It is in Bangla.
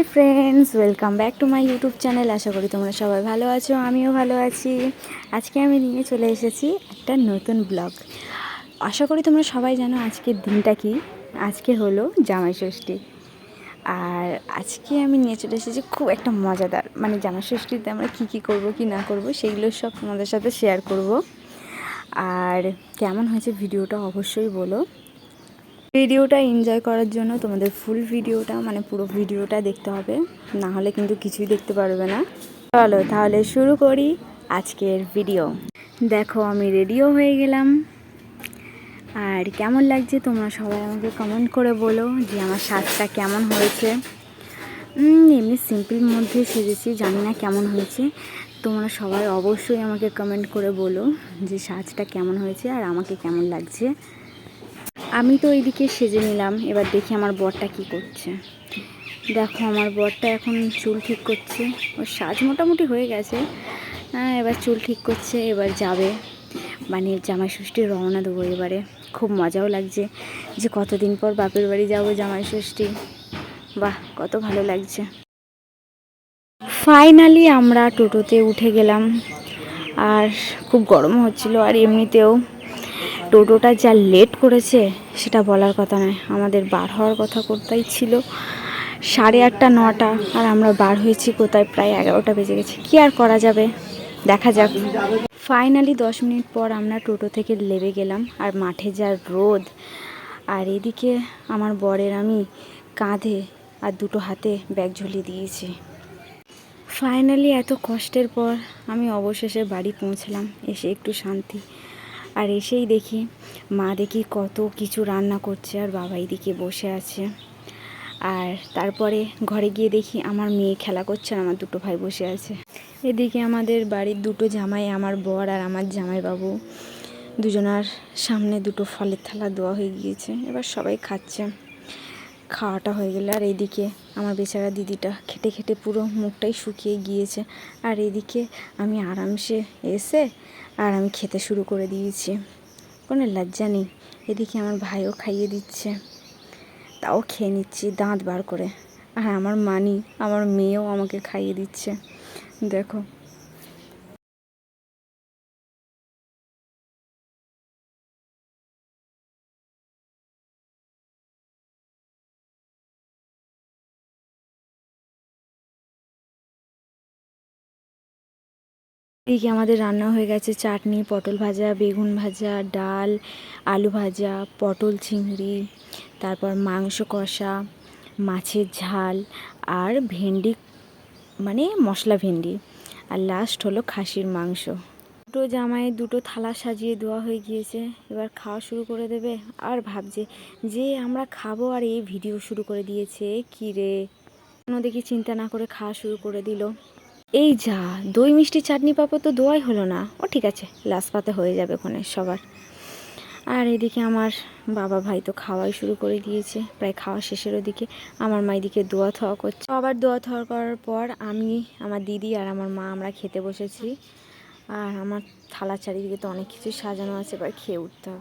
Hi friends, welcome back to my YouTube channel. আশা করি তোমরা সবাই ভালো আছো, আমিও ভালো আছি। আজকে আমি নিয়ে চলে এসেছি একটা নতুন ব্লগ। আশা করি তোমরা সবাই জানো আজকের দিনটা কি। আজকে হলো জামাই ষষ্ঠী। আর আজকে আমি নিয়ে চলে এসেছি খুব একটা মজাদার মানে জামাই ষষ্ঠীতে আমরা কী কী করব, কি না করব, সেগুলো সব তোমাদের সাথে শেয়ার করব। আর কেমন হয়েছে ভিডিওটা অবশ্যই বলো। ভিডিওটা এনজয় করার জন্য তোমাদের ফুল ভিডিওটা মানে পুরো ভিডিওটা দেখতে হবে। না হলে কিন্তু কিছুই দেখতে পারবে না। চলো তাহলে শুরু করি আজকের ভিডিও দেখো আমি রেডিও হয়ে গেলাম। আর কেমন লাগছে তোমরা সবাই আমাকে কমেন্ট করে বলো যে আমার সাজটা কেমন হয়েছে। এমনি সিম্পল মধ্যে সেজেছি, জানি না কেমন হয়েছে। তোমরা সবাই অবশ্যই আমাকে কমেন্ট করে বলো যে সাজটা কেমন হয়েছে আর আমাকে কেমন লাগছে। আমি তো এইদিকে সেজে নিলাম, এবার দেখি আমার বরটা কি করছে। দেখো, আমার বরটা এখন চুল ঠিক করছে। ওর সাজ মোটামুটি হয়ে গেছে। হ্যাঁ এবার চুল ঠিক করছে, এবার যাবে। মানে জামাই ষষ্ঠী রওনা দেবো এবারে। খুব মজাও লাগছে যে কতদিন পর বাপের বাড়ি যাব জামাই ষষ্ঠী বাহ, কত ভালো লাগছে। ফাইনালি আমরা টোটোতে উঠে গেলাম। আর খুব গরমও হচ্ছিল, আর এমনিতেও টোটোটা যা লেট করেছে, সেটা বলার কথা নয়। আমাদের বার হওয়ার কথা কোথায় ছিল? সাড়ে আটটা, নটা, আর আমরা বার হয়েছি কোথায়? প্রায় এগারোটা বেজে গেছে। কি আর করা যাবে? দেখা যাক। ফাইনালি দশ মিনিট পর আমরা টোটো থেকে লেবে গেলাম, আর মাঠে যা রোদ, আর এদিকে আমার বরের আমি কাঁধে আর দুটো হাতে ব্যাগ ঝুলিয়ে দিয়েছি। ফাইনালি এত কষ্টের পর আমি অবশেষে বাড়ি পৌঁছলাম, এসে একটু শান্তি। আর এসেই দেখি মা দেখি কত কিছু রান্না করছে আর বাবা এদিকে বসে আছে। আর তারপরে ঘরে গিয়ে দেখি আমার মেয়ে খেলা করছে আর আমার দুটো ভাই বসে আছে। এদিকে আমাদের বাড়ির দুটো জামাই, আমার বর আর আমার জামাইবাবু দুজনার সামনে দুটো ফলের থালা দেওয়া হয়ে গিয়েছে। এবার সবাই খাচ্ছে। খাওয়াটা হয়ে গেলে আর এইদিকে আমার বেচারা দিদিটা খেটে খেটে পুরো মুখটাই শুকিয়ে গিয়েছে। আর এদিকে আমি আরামসে এসে আর আমি খেতে শুরু করে দিয়েছি। কোনো লজ্জা নেই। এদিকে আমার ভাইও খাইয়ে দিচ্ছে। তাও খেয়ে নিচ্ছি, দাঁত বার করে। আর আমার মানি, আমার মেয়েও আমাকে খাইয়ে দিচ্ছে। দেখো এদিকে আমাদের রান্না হয়ে গেছে চাটনি, পটল ভাজা, বেগুন ভাজা, ডাল, আলু ভাজা, পটল চিংড়ি, তারপর মাংস কষা, মাছের ঝাল আর ভেন্ডি মানে মশলা ভেন্ডি। আর লাস্ট হলো খাসির মাংস। দুটো জামাইয়ের দুটো থালা সাজিয়ে দেওয়া হয়ে গিয়েছে। এবার খাওয়া শুরু করে দেবে। আর ভাবছে যে আমরা খাব আর এই ভিডিও শুরু করে দিয়েছে। কী রে? কোনো দেখি চিন্তা না করে খাওয়া শুরু করে দিল। এই যা, দই মিষ্টি চাটনি পাপড় তো দোয়াই হলো না। ও ঠিক আছে লাস্ট পাতে হয়ে যাবে ওখানে সবার। আর এদিকে আমার বাবা ভাই তো খাওয়াই শুরু করে দিয়েছে, প্রায় খাওয়া শেষের ওদিকে। আমার মা এদিকে দোয়া থাওয়া করছে। আবার দোয়া থাওয়া করার পর আমি, আমার দিদি আর আমার মা আমরা খেতে বসেছি। আর আমার থালা চারিদিকে তো অনেক কিছু সাজানো আছে, এবার খেয়ে উঠতে হবে।